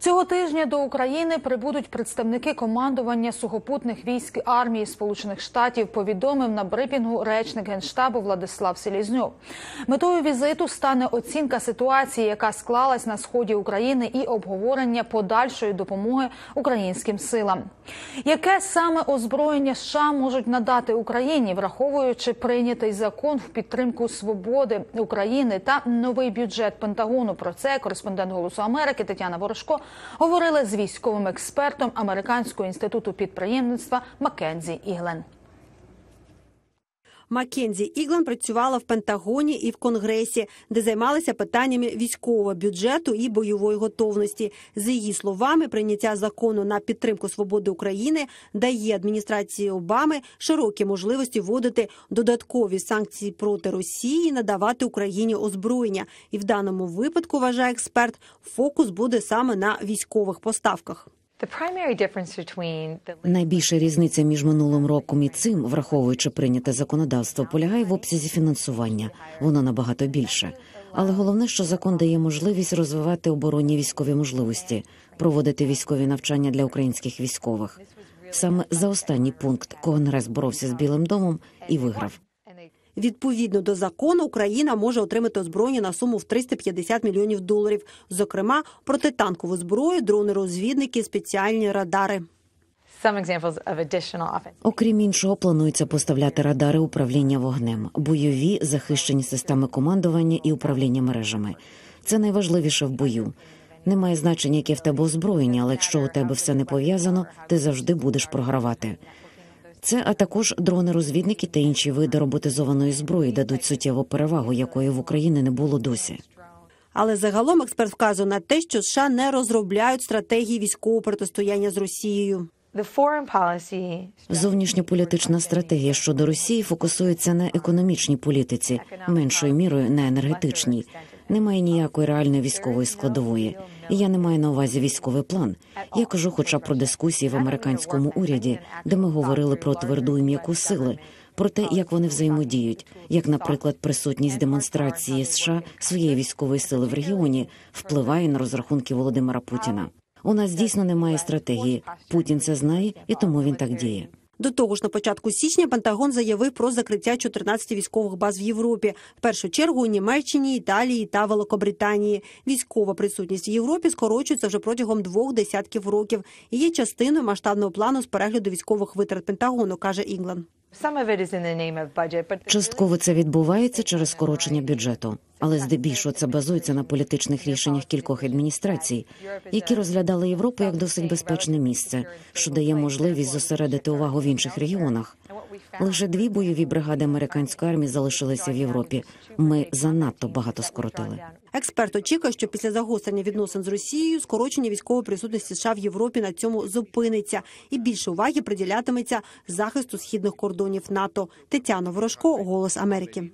Цього тижня до України прибудуть представники командування сухопутних військ армії Сполучених Штатів. Повідомив на брифінгу речник генштабу Владислав Селізньов. Метою візиту стане оцінка ситуації, яка склалась на сході України, і обговорення подальшої допомоги українським силам. Яке саме озброєння США можуть надати Україні, враховуючи прийнятий закон в підтримку свободи України та новий бюджет Пентагону? Про це кореспондент Голосу Америки Тетяна Ворожко говорили з військовим експертом Американського інституту підприємництва Маккензі Іглен. Маккензі Іглан працювала в Пентагоні і в Конгресі, де займалися питаннями військового бюджету і бойової готовності. За її словами, прийняття закону на підтримку свободи України дає адміністрації Обами широкі можливості вводити додаткові санкції проти Росії, надавати Україні озброєння. І в даному випадку вважає експерт, фокус буде саме на військових поставках. Найбільша різниця між минулим роком і цим, враховуючи прийняте законодавство, полягає в обсязі фінансування. Воно набагато більше. Але головне, що закон дає можливість розвивати оборонні військові можливості, проводити військові навчання для українських військових. Саме за останній пункт Конгрес боровся з Білим домом і виграв. Відповідно до закону, Україна може отримати озброєння на суму в 350 мільйонів доларів, зокрема протитанкову зброю, дрони-розвідники, спеціальні радари. Окрім іншого, планується поставляти радари управління вогнем, бойові захищені системи командування і управління мережами. Це найважливіше в бою. Немає значення, яке в тебе озброєння, але якщо у тебе все не пов'язано, ти завжди будеш програвати. Це а також дрони-розвідники та інші види роботизованої зброї дадуть суттєву перевагу, якої в Україні не було досі. Але загалом експерт вказує на те, що США не розробляють стратегії військового протистояння з Росією. Зовнішньополітична стратегія щодо Росії фокусується на економічній політиці, меншою мірою на енергетичній. Немає ніякої реальної військової складової. І я не маю на увазі військовий план. Я кажу, хоча б про дискусії в американському уряді, де ми говорили про тверду і м'яку сили, про те, як вони взаємодіють, як, наприклад, присутність демонстрації США своєї військової сили в регіоні впливає на розрахунки Володимира Путіна. У нас дійсно немає стратегії. Путін це знає, і тому він так діє. До того ж, на початку січня Пентагон заявив про закриття 14 військових баз в Європі. В першу чергу у Німеччині, Італії та Великобританії. Військова присутність в Європі скорочується вже протягом двох десятків років і є частиною масштабного плану з перегляду військових витрат Пентагону, каже Інглан. Частково це відбувається через скорочення бюджету, але здебільшого це базується на політичних рішеннях кількох адміністрацій, які розглядали Європу як досить безпечне місце, що дає можливість зосередити увагу в інших регіонах. Лише дві бойові бригади американської армії залишилися в Європі. Ми занадто багато скоротили. Експерт очікує, що після загострення відносин з Росією скорочення військової присутності США в Європі на цьому зупиниться і більше уваги приділятиметься захисту східних кордонів НАТО. Тетяна Ворожко, Голос Америки.